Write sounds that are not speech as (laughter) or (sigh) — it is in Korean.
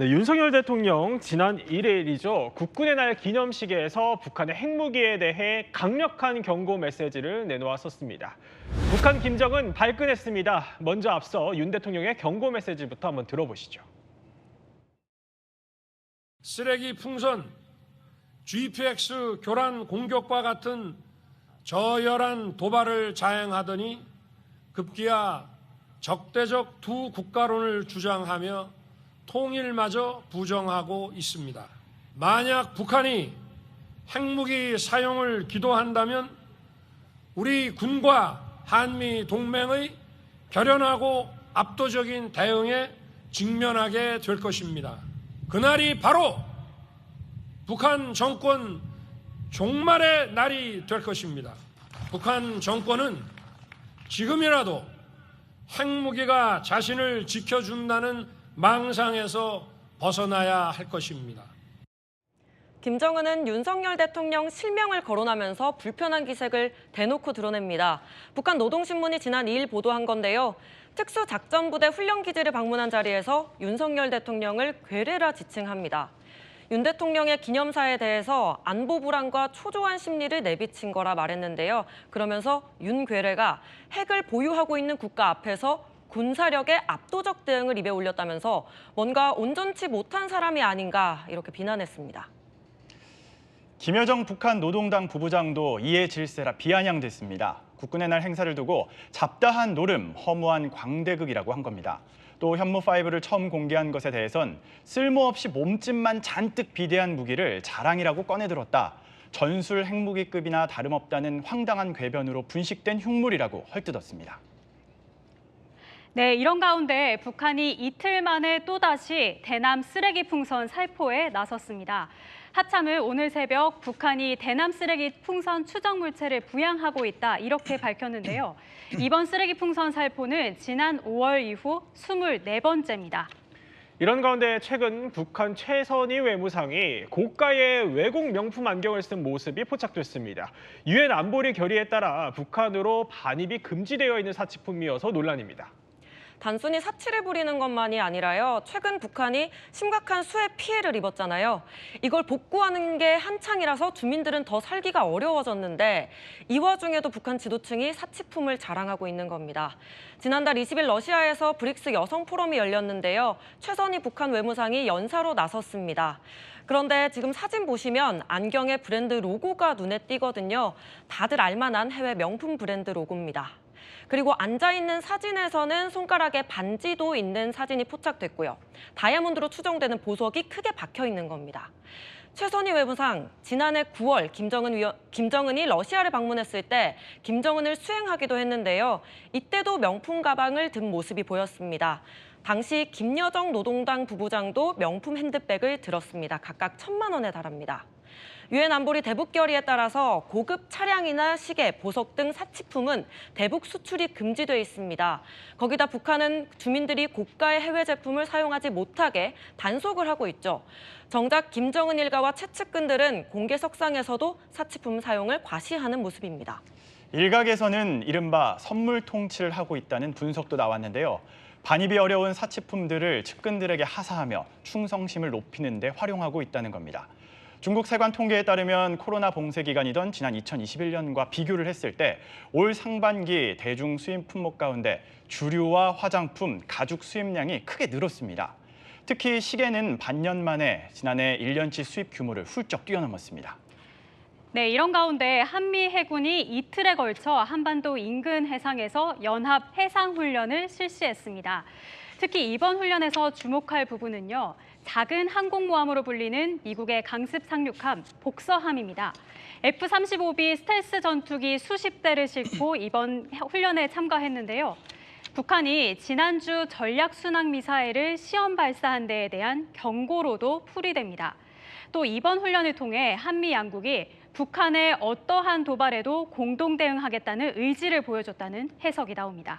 네, 윤석열 대통령 지난 1일이죠. 국군의 날 기념식에서 북한의 핵무기에 대해 강력한 경고 메시지를 내놓았었습니다. 북한 김정은 발끈했습니다. 먼저 앞서 윤 대통령의 경고 메시지부터 한번 들어보시죠. 쓰레기 풍선, GPX 교란 공격과 같은 저열한 도발을 자행하더니 급기야 적대적 두 국가론을 주장하며 통일마저 부정하고 있습니다. 만약 북한이 핵무기 사용을 기도한다면 우리 군과 한미 동맹의 결연하고 압도적인 대응에 직면하게 될 것입니다. 그날이 바로 북한 정권 종말의 날이 될 것입니다. 북한 정권은 지금이라도 핵무기가 자신을 지켜준다는 망상에서 벗어나야 할 것입니다. 김정은은 윤석열 대통령 실명을 거론하면서 불편한 기색을 대놓고 드러냅니다. 북한 노동신문이 지난 2일 보도한 건데요. 특수작전부대 훈련기지를 방문한 자리에서 윤석열 대통령을 괴뢰라 지칭합니다. 윤 대통령의 기념사에 대해서 안보 불안과 초조한 심리를 내비친 거라 말했는데요. 그러면서 윤 괴뢰가 핵을 보유하고 있는 국가 앞에서 군사력의 압도적 대응을 입에 올렸다면서 뭔가 온전치 못한 사람이 아닌가 이렇게 비난했습니다. 김여정 북한 노동당 부부장도 이에 질세라 비아냥됐습니다. 국군의 날 행사를 두고 잡다한 노름, 허무한 광대극이라고 한 겁니다. 또 현무5를 처음 공개한 것에 대해선 쓸모없이 몸집만 잔뜩 비대한 무기를 자랑이라고 꺼내들었다. 전술 핵무기급이나 다름없다는 황당한 궤변으로 분식된 흉물이라고 헐뜯었습니다. 네, 이런 가운데 북한이 이틀 만에 또다시 대남 쓰레기 풍선 살포에 나섰습니다. 하참은 오늘 새벽 북한이 대남 쓰레기 풍선 추정 물체를 부양하고 있다 이렇게 밝혔는데요. 이번 쓰레기 풍선 살포는 지난 5월 이후 24번째입니다. 이런 가운데 최근 북한 최선희 외무상이 고가의 외국 명품 안경을 쓴 모습이 포착됐습니다. 유엔 안보리 결의에 따라 북한으로 반입이 금지되어 있는 사치품이어서 논란입니다. 단순히 사치를 부리는 것만이 아니라요. 최근 북한이 심각한 수해 피해를 입었잖아요. 이걸 복구하는 게 한창이라서 주민들은 더 살기가 어려워졌는데 이 와중에도 북한 지도층이 사치품을 자랑하고 있는 겁니다. 지난달 20일 러시아에서 브릭스 여성 포럼이 열렸는데요. 최선희 북한 외무상이 연사로 나섰습니다. 그런데 지금 사진 보시면 안경에 브랜드 로고가 눈에 띄거든요. 다들 알만한 해외 명품 브랜드 로고입니다. 그리고 앉아있는 사진에서는 손가락에 반지도 있는 사진이 포착됐고요. 다이아몬드로 추정되는 보석이 크게 박혀 있는 겁니다. 최선희 외무상, 지난해 9월 김정은 위원, 김정은이 러시아를 방문했을 때 김정은을 수행하기도 했는데요. 이때도 명품 가방을 든 모습이 보였습니다. 당시 김여정 노동당 부부장도 명품 핸드백을 들었습니다. 각각 천만 원에 달합니다. 유엔 안보리 대북 결의에 따라서 고급 차량이나 시계, 보석 등 사치품은 대북 수출이 금지돼 있습니다. 거기다 북한은 주민들이 고가의 해외 제품을 사용하지 못하게 단속을 하고 있죠. 정작 김정은 일가와 최측근들은 공개 석상에서도 사치품 사용을 과시하는 모습입니다. 일각에서는 이른바 선물 통치를 하고 있다는 분석도 나왔는데요. 반입이 어려운 사치품들을 측근들에게 하사하며 충성심을 높이는 데 활용하고 있다는 겁니다. 중국 세관 통계에 따르면 코로나 봉쇄 기간이던 지난 2021년과 비교를 했을 때 올 상반기 대중 수입 품목 가운데 주류와 화장품, 가죽 수입량이 크게 늘었습니다. 특히 시계는 반년 만에 지난해 1년치 수입 규모를 훌쩍 뛰어넘었습니다. 네, 이런 가운데 한미 해군이 이틀에 걸쳐 한반도 인근 해상에서 연합 해상 훈련을 실시했습니다. 특히 이번 훈련에서 주목할 부분은요. 작은 항공모함으로 불리는 미국의 강습 상륙함 복서함입니다. F-35B 스텔스 전투기 수십 대를 싣고 (clears throat) 이번 훈련에 참가했는데요. 북한이 지난주 전략 순항 미사일을 시험 발사한 데에 대한 경고로도 풀이됩니다. 또 이번 훈련을 통해 한미 양국이 북한의 어떠한 도발에도 공동 대응하겠다는 의지를 보여줬다는 해석이 나옵니다.